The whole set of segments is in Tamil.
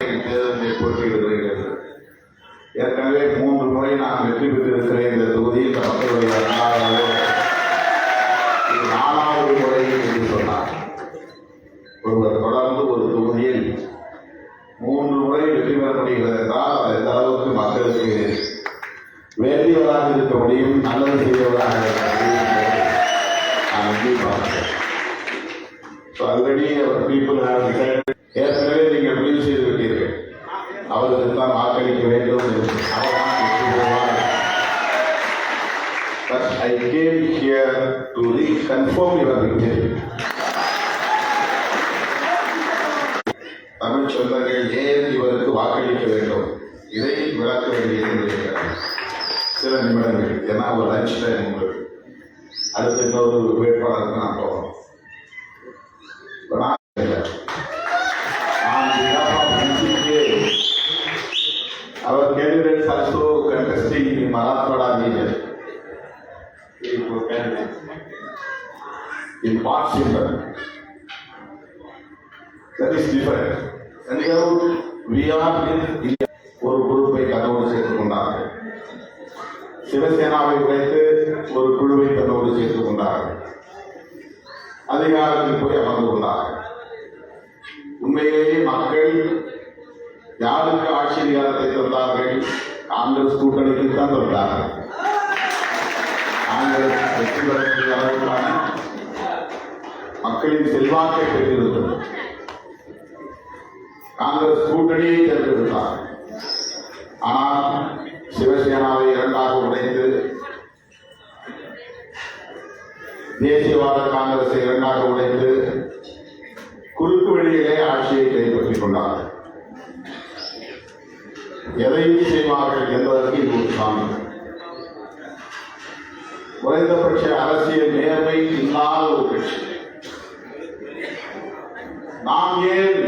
தேர்தலில் போட்டியிடுகிறீர்கள் ஏற்கனவே மூன்று முறை நான் வெற்றி பெற்றிருக்கிறேன் இந்த தொகுதியில் இந்த மக்களுடைய இரண்டாவது இது நாலாவது முறை என்று சொன்னார். ஒருவர் தொடர்ந்து ஒரு தொகுதியில் மூன்று முறை வெற்றி பெற முடிகிறது என்றால் அது எந்த அளவுக்கு மக்களுக்கு வேண்டியவராக இருக்க முடியும் நல்லது செய்யவராக இருக்க முடியும் நான் வந்து பார்க்கிறேன். So already our people have But I came here to reconfirm your victory. தமிழ் சொந்தங்கள் ஏன் இவருக்கு வாக்களிக்க வேண்டும்? இதை விளக்க வேண்டியது சில நிமிடங்கள் ஏன்னா ஒரு லஞ்ச் டைம் உங்களுக்கு. அடுத்து இன்னொரு வேட்பாளருக்கு நான் போகணும். That is different. And we are in India. ஒரு குழுவை தன்னோடு சேர்த்துக் கொண்டார்கள். சிவசேனாவை உடைத்து ஒரு குழுவை தன்னோடு சேர்த்துக் கொண்டார்கள். அதிகாரத்தில் போய் அமர்ந்து கொண்டார்கள். உண்மையிலேயே மக்கள் யாருக்கு ஆட்சி அதிகாரத்தை தந்தார்கள்? காங்கிரஸ் கூட்டணிக்கு தான் தந்தார்கள். காங்கிரஸ் வெற்றி பெறக்கூடிய அளவுக்கான மக்களின் செல்வாக்கை பெற்றிருந்தது காங்கிரஸ் கூட்டணியை தேர்ந்தெடுத்தார். ஆனால் சிவசேனாவை இரண்டாக உடைத்து தேசியவாத காங்கிரஸை இரண்டாக உடைத்து குறுக்கு வழியிலே ஆட்சியை கைப்பற்றிக் கொண்டார். எதையும் செய்வார்கள் என்பதற்கு இது ஒரு சாமி குறைந்தபட்ச அரசியல் நேர்மை இல்லாத ஒரு கட்சி. நாம் ஏன்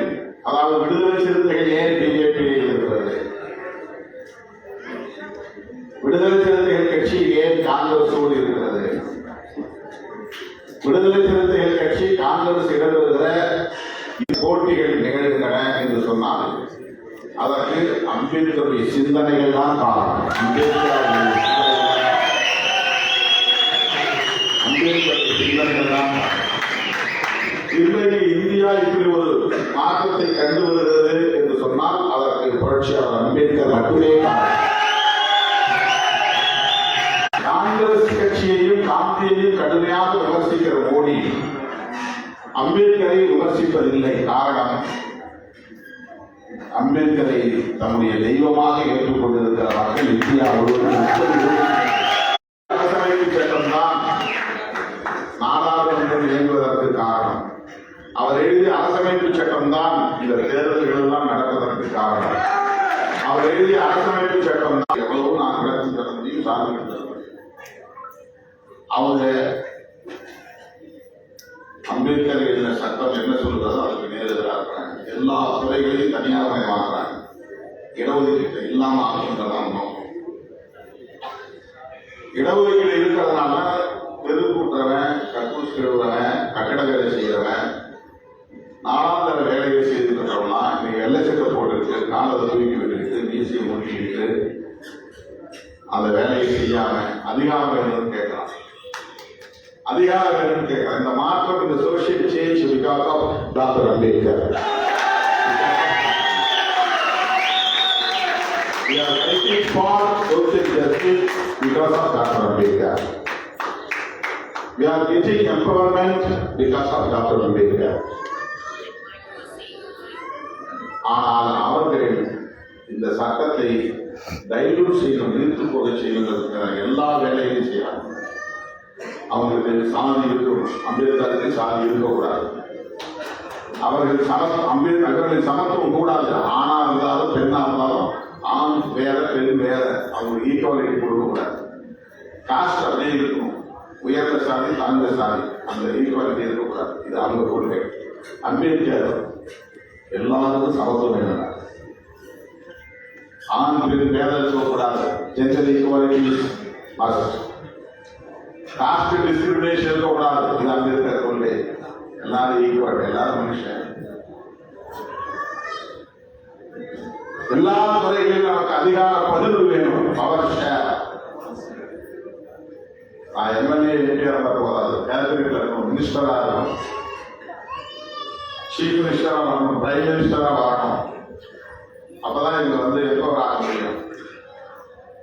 அதாவது விடுதலை சிறுத்தைகள் ஏன் பிஜேபியில் இருக்கிறது? விடுதலை சிறுத்தைகள் கட்சி ஏன் காங்கிரஸோடு இருக்கிறது? விடுதலை சிறுத்தைகள் கட்சி காங்கிரஸ் இடம்பெறுகிற போட்டிகள் நிகழ்கின்றன என்று சொன்னால் அதற்கு அம்பேத்கருடைய சிந்தனைகள் தான் காரணம். அம்பேத்கர் அம்பேத்கருடைய சிந்தனைகள் தான் இன்றைக்கு இந்தியா இப்படி ஒரு மாற்றத்தை கண்டு வருகிறது என்று சொன்னால் அதற்கு புரட்சியாளர் அம்பேத்கர் மட்டுமே காங்கிரஸ் கட்சியையும் காந்தியையும் கடுமையாக விமர்சிக்கிற மோடி அம்பேத்கரை விமர்சிப்பதில்லை. காரணம் அம்பேத்கரை தம்முடைய தெய்வமாக ஏற்றுக்கொண்டிருக்கிற மக்கள் இந்தியா முழுவதும். எழுதிய சட்டம் தான் எவ்வளவு நான் கிளர்ச்சி தர முடியும் சாதிக்க தர முடியும் அவங்க அம்பேத்கர் எழுதின சட்டம் என்ன சொல்றதோ அதுக்கு நேரெதிராக இருக்காங்க எல்லா துறைகளையும் தனியார் தனியார்மயமாக்குறாங்க இடஒதுக்கீடு இல்லாம ஆகின்றதான் நோக்கம் இடஒதுக்கீடு இருக்கிறதுனால தெரு கூட்டுறவன் கக்கூஸ் கிழவுறவன் கட்டட வேலை செய்யறவன் நாலாந்தர வேலையை செய்துக்கிறவனா இன்னைக்கு வெள்ளை சட்டை போட்டுருக்கு காலத்தை தூக்கி விட்டுருக்கு மீசியை மூடிக்கிட்டு அந்த வேலையை செய்யாம அதிகாரம் வேணும்னு கேட்கறான் அதிகாரம் வேணும்னு கேட்கறான் இந்த மாற்றம் இந்த social change because of doctor Ambedkar We are fighting for social justice because of Dr. Ambedkar. We are getting empowerment because of Dr. Ambedkar. ஆனால் அவர்கள் இந்த சட்டத்தை டைல்யூட் செய்யணும் நிறுத்து போக செய்யணுங்கிறதுக்கான எல்லா வேலைகளையும் செய்யறாங்க. அவங்களுக்கு சாதி இருக்கும் அம்பேத்கருக்கு சாதி இருக்கக்கூடாது. அவர்கள் சம அம்பேத்கர் அவர்களின் சமத்துவம் கூடாது. ஆணா இருந்தாலும் பெண்ணா இருந்தாலும் ஆண் வேற பெண் வேற அவங்களுக்கு ஈக்குவாலிட்டி கொடுக்கக்கூடாது. காஸ்ட் அப்படியே இருக்கும் உயர்ந்த சாதி தாழ்ந்த சாதி அந்த ஈக்குவாலிட்டி இருக்கக்கூடாது. இது அவங்க கொள்கை. அம்பேத்கர் எல்லாருக்கும் சமத்துவம் வேணும். ஆண் பெண் பேதம் இருக்கக்கூடாது gender equality must caste discrimination இருக்கக்கூடாது. இது அம்பேத்கர் கொள்கை. எல்லாரும் ஈக்குவல் எல்லாரும் மனுஷன். எல்லா துறைகளிலும் நமக்கு அதிகார பகிர்வு வேணும். பவர் ஷேர் நான் எம்எல்ஏ எம்பியாக இருந்தால் போதாது கேபினெட்ல இருக்கணும். மினிஸ்டராக இருக்கணும். சீஃப் மினிஸ்டராக வரணும். பிரைம் மினிஸ்டராக வரணும். அப்பதான் இதுல வந்து எம்பவர் ஆக முடியும்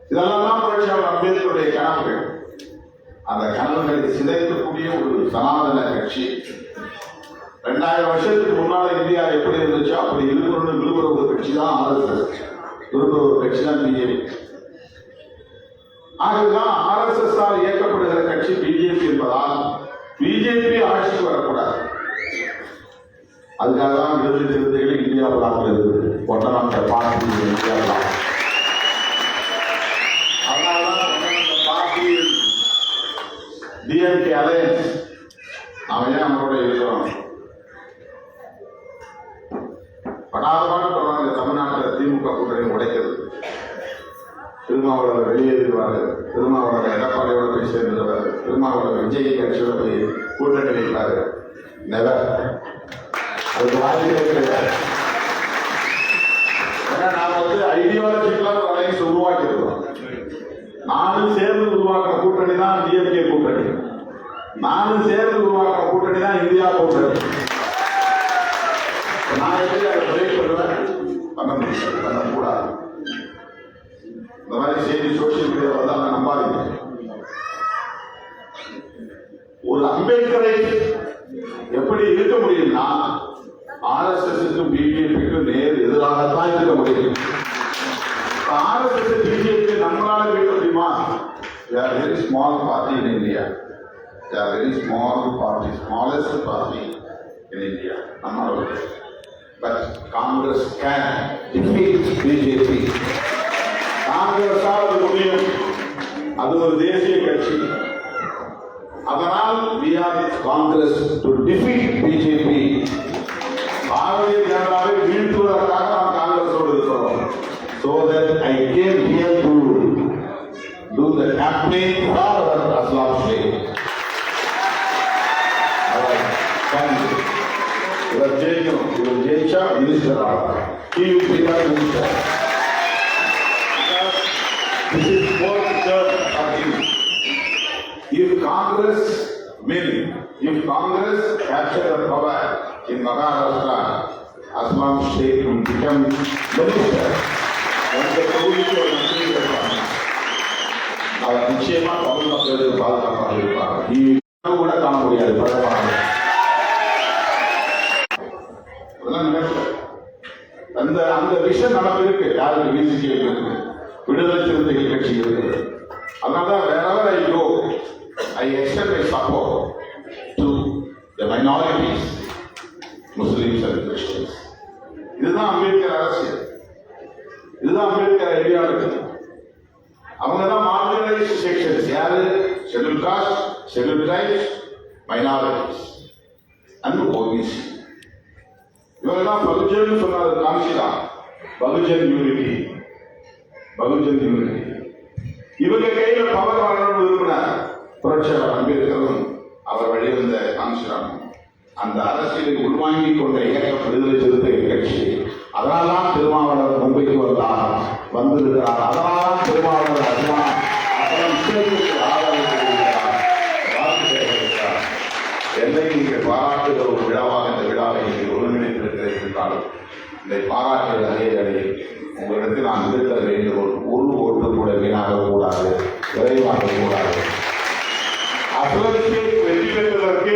இதெல்லாம் தான் புரட்சியாளர் அம்பேத்கருடைய கனவுகள். அந்த கனவுகளை சிதைக்கக்கூடிய ஒரு சனாதன கட்சி. ரெண்டாயிரம் வருஷத்துக்கு முன்னால இந்தியா எப்படி இருந்துச்சு? அப்படி இருக்கணும்னு விரும்புகிற ஒரு கட்சி தான் ஆர்எஸ்எஸ். விரும்புகிற ஒரு கட்சி தான் பிஜேபி. ஆகவேதான் ஆர்எஸ்எஸ் ஆல் இயக்கப்படுகிற கட்சி பிஜேபி என்பதால் பிஜேபி ஆட்சிக்கு வரக்கூடாது. அதுக்காக தான் விடுதலை சிறுத்தைகள் இந்தியா பிளாக்ல இருக்குது ஒட்டநாட்ட பார்ட்டி இந்தியா பிளாக் அதனாலதான் ஒட்டநாட்ட டிஎம்கே அலையன்ஸ் நாம ஏன் அவங்களோட இருக்கிறோம். படாதமான பாடுபடுறாங்க தமிழ்நாட்டில் திமுக கூட்டணி உடைக்கிறது. திருமாவளவர் வெளியேறுவாரு திருமாவளவர் எடப்பாடியோட போய் சேர்ந்துருவாரு திருமாவளவர் விஜய் கட்சியோட போய் கூட்டணி வைப்பாரு. நெவர் அதுக்கு கிடையாது ஏன்னா நாம வந்து ஐடியாலஜிக்கலா அலைன்ஸ் உருவாக்கி இருக்கிறோம் நானும் சேர்ந்து உருவாக்குற கூட்டணி தான் டிஎம்கே கூட்டணி. நானும் சேர்ந்து உருவாக்குற கூட்டணி தான் இந்தியா கூட்டணி. நான் எப்படி அதை பிரேக் பண்ணுவேன்? பண்ண முடியாது பண்ணக்கூடாது. இந்த மாதிரி செய்தி சோசியல் மீடியாவில் நம்பாதீங்க. ஒரு அம்பேத்கரை எப்படி இருக்க முடியும்னா ஆர்எஸ்எஸ்க்கும் பிஜேபிக்கும் நேர் எதிராகத்தான் இருக்க முடியும் ஆர்எஸ்எஸ் பிஜேபி நம்மளால மீட்ட முடியுமா are very small party in India are very small party smallest party in India நம்மளோட but Congress can defeat BJP காங்கிரஸால் அது முடியும் அது ஒரு தேசிய கட்சி அதனால் we are Congress to defeat BJP minister ஆகும் he will become minister. This is fourth term of him. If Congress will, if Congress capture the power in Maharashtra, Aslam Sheikh will become minister. அந்த தொகுதிக்கு ஒரு மந்திரி இருப்பாங்க. அவர் நிச்சயமா தமிழ் மக்களுக்கு பாதுகாப்பாக இருப்பார் நீ கூட காண முடியாது பழமாக அந்த அந்த விஷயம் நமக்கு இருக்கு யாருக்கு விசிகே இருக்கு விடுதலை சிறுத்தைகள் கட்சி இருக்கு. அதனால wherever I go I extend my support to the minorities Muslims and Christians. இதுதான் அம்பேத்கர் அரசியல். இதுதான் அம்பேத்கர் ஐடியாலஜி அவங்க தான் மார்ஜினலைஸ் செக்ஷன்ஸ் யாரு? Schedule caste schedule tribes minorities and OBC இவங்கெல்லாம் பகுஜன் சொன்னாரு காமிச்சிதா பகுஜன் யூனிட்டி பகுஜன் யூனிட்டி இவங்க கையில பவர் வரணும்னு விரும்பினார். புரட்சியாளர் அம்பேத்கரும் அவர் வழிவந்த காமிச்சிராமன் அந்த அரசியலை உள்வாங்கி கொண்ட இயக்கம் விடுதலை சிறுத்தை கட்சி. அதனால்தான் திருமாவளவர் மும்பைக்கு வந்தார் வந்திருக்கிறார். அதனால்தான் திருமாவளவர் அண்ணா ஆதரவு என்னை நீங்கள் பாராட்டுகிற ஒரு விழாவா இதை பாராட்டுகிற அதே உங்களிடத்தில் நான் விடுத்த வேண்டுகோள் ஒரு ஓட்டு கூட வீணாக கூடாது விரைவாக கூடாது. அசலுக்கு வெற்றி பெற்றதற்கு